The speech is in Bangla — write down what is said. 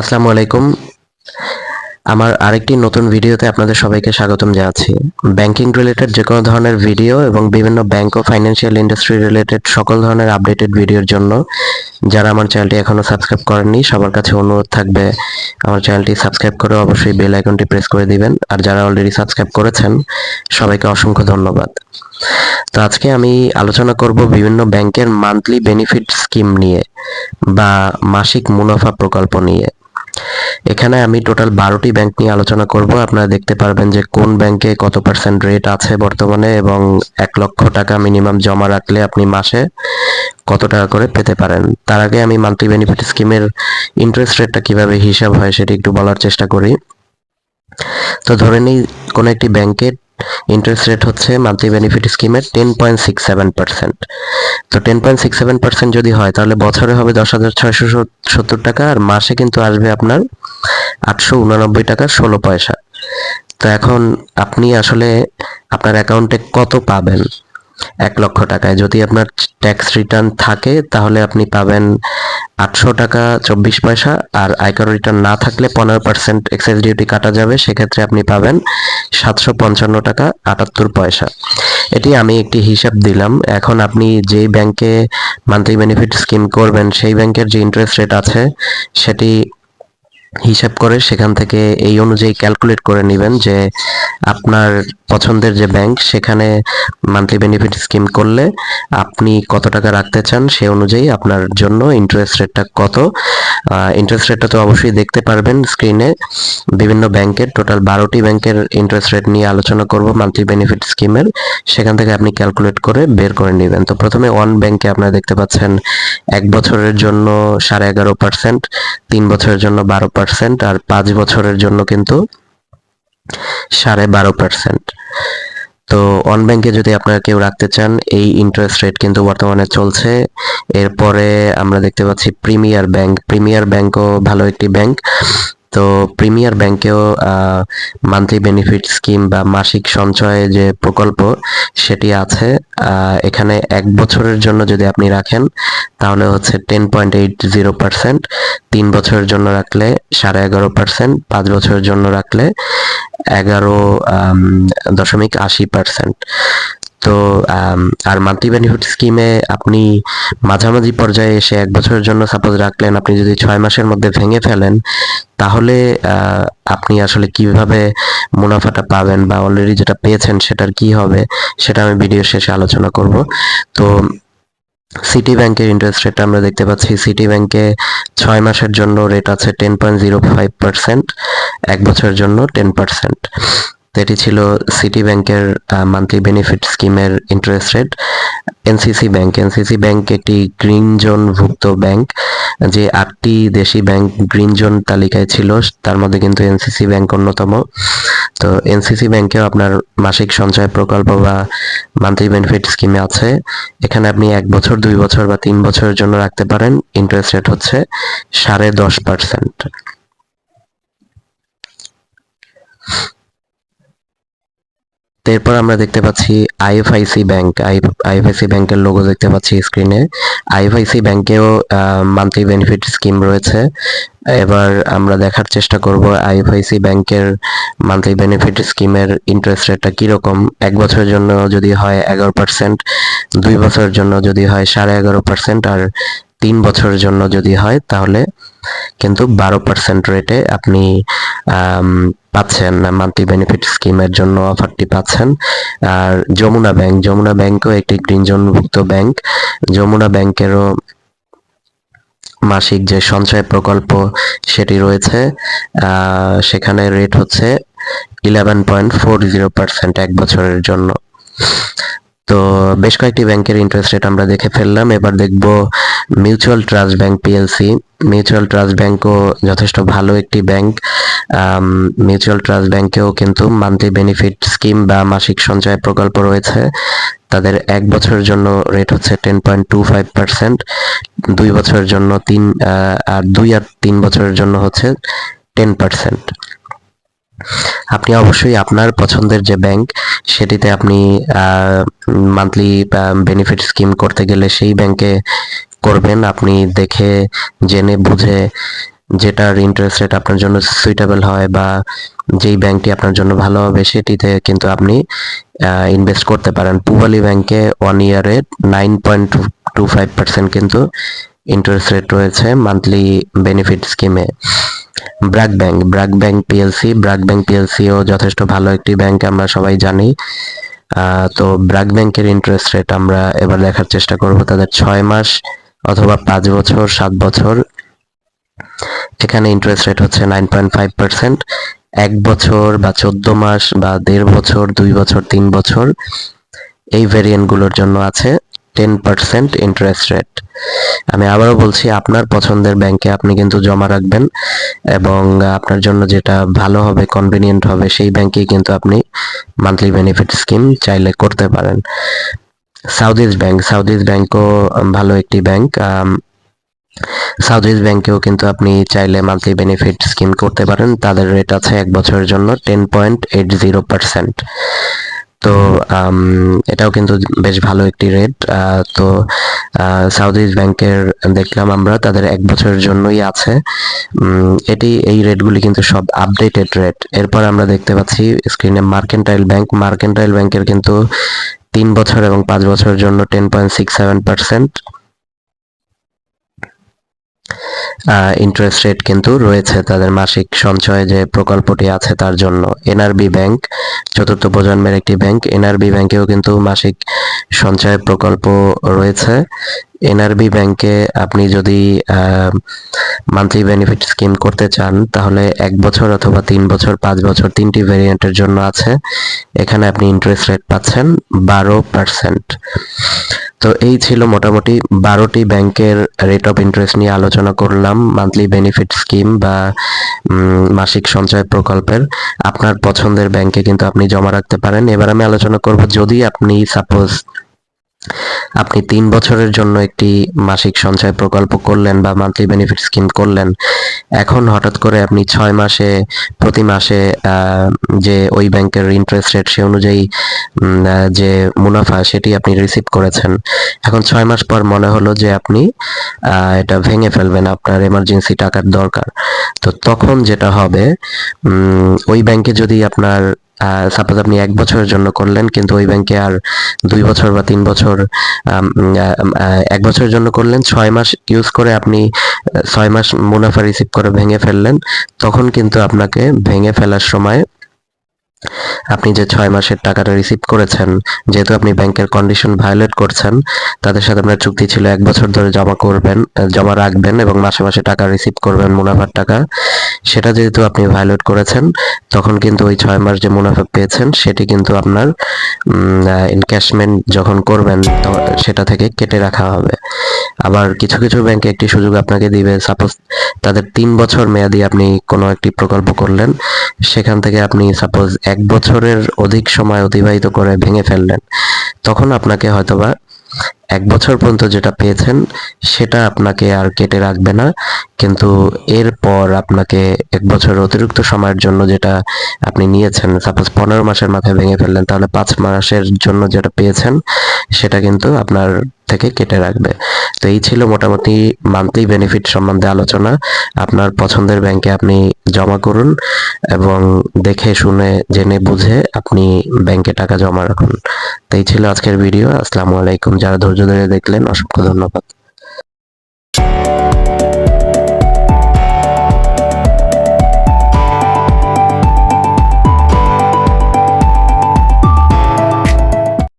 আসসালামু আলাইকুম। আমার আরেকটি নতুন ভিডিওতে আপনাদের সবাইকে স্বাগতম জানাচ্ছি। ব্যাংকিং রিলেটেড যে কোনো ধরনের ভিডিও এবং বিভিন্ন ব্যাংক ও ফাইন্যান্সিয়াল ইন্ডাস্ট্রি রিলেটেড সকল ধরনের আপডেটেড ভিডিওর জন্য যারা আমার চ্যানেলটি এখনও সাবস্ক্রাইব করেননি, সবার কাছে অনুরোধ থাকবে আমার চ্যানেলটি সাবস্ক্রাইব করে অবশ্যই বেল আইকনটি প্রেস করে দিবেন। আর যারা অলরেডি সাবস্ক্রাইব করেছেন, সবাইকে অসংখ্য ধন্যবাদ। তো আজকে আমি আলোচনা করব বিভিন্ন ব্যাংকের মান্থলি বেনিফিট স্কিম নিয়ে বা মাসিক মুনাফা প্রকল্প নিয়ে। এখানে আমি টোটাল বারোটি ব্যাংক নিয়ে আলোচনা করব। আপনারা দেখতে পারবেন যে কোন ব্যাংকে কত পার্সেন্ট রেট আছে বর্তমানে এবং এক লক্ষ টাকা মিনিমাম জমা রাখলে আপনি মাসে কত টাকা করে পেতে পারেন। তার আগে আমি মান্থলি বেনিফিট স্কিমের ইন্টারেস্ট রেটটা কীভাবে হিসাব হয় সেটি একটু বলার চেষ্টা করি। তো ধরে নিই, কোনো একটি ব্যাংকের ইন্টারেস্ট রেট হচ্ছে মান্থলি বেনিফিট স্কিমের ten point six seven percent তো ten point six seven percent যদি হয়, তাহলে বছরে হবে দশ হাজার ছয়শো সত্তর টাকা আর মাসে কিন্তু আসবে আপনার আটশো উনানব্বই টাকা ষোলো পয়সা। তো এখন আপনি আসলে আপনার অ্যাকাউন্টে কত পাবেন? এক লক্ষ টাকায়। যদি আপনার ট্যাক্স রিটার্ন থাকে, তাহলে আপনি পাবেন আটশো টাকা চব্বিশ পয়সা আর আয়কর রিটার্ন না থাকলে পনেরো পার্সেন্ট এক্সাইজ ডিউটি কাটা যাবে, সেক্ষেত্রে আপনি পাবেন সাতশো পঞ্চান্ন টাকা আটাত্তর পয়সা। এটি আমি একটি হিসাব দিলাম। এখন আপনি যেই ব্যাংকে মান্থলি বেনিফিট স্কিম করবেন, সেই ব্যাংকের যে ইন্টারেস্ট রেট আছে, সেটি হিসাব করে সেখান থেকে এই অনুযায়ী ক্যালকুলেট করে নেবেন যে আপনার পছন্দের যে ব্যাংক সেখানে মান্থলি বেনিফিট স্কিম করলে আপনি কত টাকা রাখতে চান সে অনুযায়ী আপনার জন্য ইন্টারেস্ট রেটটা কত। ইন্টারেস্ট রেটটা তো অবশ্যই দেখতে পারবেন স্ক্রিনে বিভিন্ন ব্যাংকের টোটাল বারোটি ব্যাংকের ইন্টারেস্ট রেট নিয়ে আলোচনা করব মান্থলি বেনিফিট স্কিমের সেখান থেকে আপনি ক্যালকুলেট করে বের করে নেবেন। তো প্রথমে ওয়ান ব্যাংকে আপনারা দেখতে পাচ্ছেন এক বছরের জন্য সাড়ে এগারো পার্সেন্ট তিন বছরের জন্য বারো পার্সেন্ট আর পাঁচ বছরের জন্য কিন্তু সাড়ে বারো পার্সেন্ট তো অন ব্যাংকে যদি আপনারা কেউ রাখতে চান, এই ইন্টারেস্ট রেট কিন্তু বর্তমানে চলছে। এরপরে আমরা দেখতে পাচ্ছি প্রিমিয়ার ব্যাংক প্রিমিয়ার ব্যাংকও ভালো একটি ব্যাংক তো প্রিমিয়ার ব্যাংকেও মান্থলি বেনিফিট স্কিম বা মাসিক সঞ্চয় যে প্রকল্প সেটি আছে এখানে এক বছরের জন্য যদি আপনি রাখেন, তাহলে হচ্ছে ten point eight zero percent তিন বছরের জন্য রাখলে সাড়ে এগারো পার্সেন্ট পাঁচ বছরের জন্য রাখলে এগারো দশমিক আশি পার্সেন্ট তো আর মান্থলি বেনিফিট স্কিমে আপনি মাঝামাঝি পর্যায়ে এসে এক বছরের জন্য সাপোজ রাখলেন, আপনি যদি ছয় মাসের মধ্যে ভেঙে ফেলেন, তাহলে আপনি আসলে কীভাবে মুনাফাটা পাবেন বা অলরেডি যেটা পেয়েছেন সেটার কি হবে, সেটা আমি ভিডিও শেষে আলোচনা করব। তো সিটি ব্যাংকের ইন্টারেস্ট রেট আমরা দেখতে পাচ্ছি। সিটি ব্যাংকে ছয় মাসের জন্য রেট আছে ten point zero five percent এক বছরের জন্য টেন পার্সেন্ট তো এটি ছিল সিটি ব্যাংকের মান্থলি বেনিফিট স্কিমের interest rate NCC bank NCC bank একটি গ্রিন জোন ভুক্ত ব্যাংক যে আটটি দেশি ব্যাংক গ্রিন জোন তালিকায় ছিল, তার মধ্যে কিন্তু এনসিসি ব্যাংক অন্যতম। তো এনসিসি ব্যাংকেও আপনার মাসিক সঞ্চয় প্রকল্প বা মান্থলি বেনিফিট স্কিমে আছে। এখানে আপনি এক বছর, দুই বছর বা তিন বছরের জন্য রাখতে পারেন। ইন্টারেস্ট রেট হচ্ছে সাড়ে দশ পার্সেন্ট এরপর আমরা দেখতে পাচ্ছি আইএফআইসি ব্যাংক আইএফআইসি ব্যাংকের লোগো দেখতে পাচ্ছি স্ক্রিনে আইএফআইসি ব্যাংকেও মান্থলি বেনিফিট স্কিম রয়েছে। এবার আমরা দেখার চেষ্টা করব আইএফআইসি ব্যাংকের মান্থলি বেনিফিট স্কিমের ইন্টারেস্ট রেটটা কীরকম। এক বছরের জন্য যদি হয় এগারো পার্সেন্ট দুই বছরের জন্য যদি হয় সাড়ে এগারো পার্সেন্ট আর তিন বছরের জন্য যদি হয় তাহলে কিন্তু বারো পার্সেন্ট রেটে আপনি পাচ্ছেন মান্থলি বেনিফিট স্কিমের জন্য অফারটি পাচ্ছেন। আর যমুনা ব্যাংক যমুনা ব্যাংকও একটি গ্রিন জোনভুক্ত ব্যাংক যমুনা ব্যাংকেরও মাসিক যে সঞ্চয় প্রকল্প সেটি রয়েছে সেখানে রেট হচ্ছে eleven point four zero percent এক বছরের জন্য। তো বেশ কয়েকটি ব্যাংকের ইন্টারেস্ট রেট আমরা দেখে ফেললাম। এবার দেখব mutual trust bank PLC mutual trust ব্যাংকও যথেষ্ট ভালো একটি ব্যাংক মিউচুয়াল ট্রাস্ট ব্যাংকেও কিন্তু মান্থলি বেনিফিট স্কিম বা মাসিক সঞ্চয় প্রকল্প রয়েছে। তাদের এক বছরের জন্য রেট হচ্ছে ten point two five percent দুই বছরের জন্য তিন আর দুই আর তিন বছরের জন্য হচ্ছে টেন পার্সেন্ট আপনি অবশ্যই আপনার পছন্দের যে ব্যাংক সেটিতে আপনি মান্থলি বেনিফিট স্কিম করতে গেলে সেই ব্যাংকে করবেন। আপনি দেখে, জেনে, বুঝে যেটার ইন্টারেস্ট রেট আপনার জন্য সুইটেবল হয় বা যেই ব্যাংকটি আপনার জন্য ভালো হবে, সেটিতে কিন্তু আপনি ইনভেস্ট করতে পারেন। পুবালি ব্যাংকে ওয়ান ইয়ারে nine point two five percent কিন্তু ইন্টারেস্ট রেট রয়েছে মান্থলি বেনিফিট স্কিমে BRAC bank BRAC bank PLC BRAC bank পিএলসিও যথেষ্ট ভালো একটি ব্যাংক আমরা সবাই জানি। তো ব্র্যাক ব্যাংকের ইন্টারেস্ট রেট আমরা এবার দেখার চেষ্টা করব তাদের ছয় মাস অথবা পাঁচ বছর, সাত বছর। এখানে ইন্টারেস্ট রেট হচ্ছে নাইন পয়েন্ট ফাইভ পার্সেন্ট এক বছর বা চোদ্দ মাস বা দেড় বছর, দুই বছর, তিন বছর এই ভেরিয়েন্টগুলোর জন্য আছে। টেন পার্সেন্ট ইন্টারেস্ট রেট আমি আবারও বলছি, আপনার পছন্দের ব্যাংকে আপনি কিন্তু জমা রাখবেন এবং আপনার জন্য যেটা ভালো হবে কনভিনিয়েন্ট হবে, সেই ব্যাংকেই কিন্তু আপনি মান্থলি বেনিফিট স্কিম চাইলে করতে পারেন। South East bank South East ব্যাংকও ভালো একটি ব্যাংক সাউথ ইস্ট ব্যাংকেও কিন্তু আপনি চাইলে মান্থলি বেনিফিট স্কিম করতে পারেন। তাদের রেট আছে এক বছরের জন্য ten point eight zero percent তো এটাও কিন্তু বেশ ভালো একটি রেট তো সাউথ ইস্ট ব্যাংকের দেখলাম আমরা, তাদের এক বছরের জন্যই আছে। এটি, এই রেটগুলি কিন্তু সব আপডেটেড রেট এরপর আমরা দেখতে পাচ্ছি স্ক্রিনে মার্কেন্টাইল ব্যাংক মার্কেন্টাইল ব্যাংকের কিন্তু তিন বছর এবং পাঁচ বছরের জন্য ten point six seven percent interest rate কিন্তু রয়েছে তাদের মাসিক সঞ্চয় যে প্রকল্পটি আছে তার জন্য। এনআরবি ব্যাংক চতুর্থ প্রজন্মের একটি ব্যাংক এনআরবি ব্যাংকেও কিন্তু মাসিক সঞ্চয় প্রকল্প রয়েছে। এনআরবি ব্যাংকে আপনি যদি মান্থলি বেনিফিট স্কিম করতে চান, তাহলে এক বছর অথবা তিন বছর, পাঁচ বছর তিনটি ভেরিয়েন্টের জন্য আছে। এখানে আপনি ইন্টারেস্ট রেট পাচ্ছেন বারো পার্সেন্ট তো এই ছিল মোটামুটি বারোটি ব্যাংকের রেট অফ ইন্টারেস্ট নিয়ে আলোচনা করলাম মান্থলি বেনিফিট স্কিম বা মাসিক সঞ্চয় প্রকল্পের। আপনার পছন্দের ব্যাংকে কিন্তু আপনি জমা রাখতে পারেন। এবার আমি আলোচনা করব, যদি আপনি সাপোজ আপনি তিন বছরের জন্য একটি মাসিক সঞ্চয় প্রকল্প করলেন বা মান্থলি বেনিফিট স্কিম করলেন। এখন হঠাৎ করে আপনি ছয় মাসে, প্রতি মাসে যে ওই ব্যাংকের ইন্টারেস্ট রেট সে অনুযায়ী যে মুনাফা সেটি আপনি রিসিভ করেছেন। এখন ছয় মাস পর মনে হলো যে আপনি এটা ভেঙে ফেলবেন, আপনার এমার্জেন্সি টাকার দরকার। তো তখন যেটা হবে ওই ব্যাংকে যদি আপনার সাপোজ আপনি এক বছরের জন্য করলেন, কিন্তু ওই ব্যাংকে আর দুই বছর বা তিন বছর এক বছরের জন্য করলেন, ছয় মাস ইউজ করে আপনি ছয় মাস মুনাফা রিসিভ করে ভেঙে ফেললেন, তখন কিন্তু আপনাকে ভেঙে ফেলার সময় আপনি যে ছয় মাসের টাকাটা রিসিভ করেছেন, যেহেতু আপনি ব্যাংকের কন্ডিশন ভায়োলেট করছেন, তাদের সাথে আপনার চুক্তি ছিল এক বছর ধরে জমা করবেন জমা রাখবেন এবং মাসে মাসে টাকা রিসিভ করবেন মুনাফার টাকা। সেটা যেহেতু আপনি ভায়োলেট করেছেন, তখন কিন্তু ওই ছয় মাস যে মুনাফা পেয়েছেন, সেটি কিন্তু আপনার ইনক্যাশমেন্ট যখন করবেন সেটা থেকে কেটে রাখা হবে। আবার কিছু কিছু ব্যাংকে একটি সুযোগ আপনাকে দিবে সাপোজ তাদের তিন বছর মেয়াদি আপনি কোনো একটি প্রকল্প করলেন, সেখান থেকে আপনি সাপোজ এক বছরের অধিক সময় অতিবাহিত করে ভেঙে ফেললেন। তখন আপনাকে হয়তোবা এক বছর পর্যন্ত যেটা পেয়েছেন, সেটা আপনাকে আর কেটে রাখবে না। কিন্তু এরপর আপনাকে এক বছর অতিরিক্ত সময়ের জন্য যেটা আপনি নিয়েছেন সাপোজ পনেরো মাসের মাথায় ভেঙে ফেললেন, তাহলে পাঁচ মাসের জন্য যেটা পেয়েছেন, সেটা কিন্তু আপনার থেকে কেটে রাখবে। তো এই ছিল মোটামুটি মান্থলি বেনিফিট সম্বন্ধে আলোচনা। আপনার পছন্দের ব্যাংকে আপনি জমা করুন এবং দেখে, শুনে, জেনে, বুঝে আপনি ব্যাংকে টাকা জমা রাখুন। তো এই ছিল আজকের ভিডিও আসসালামু আলাইকুম। যারা ধৈর্য ধরে দেখলেন, অসংখ্য ধন্যবাদ।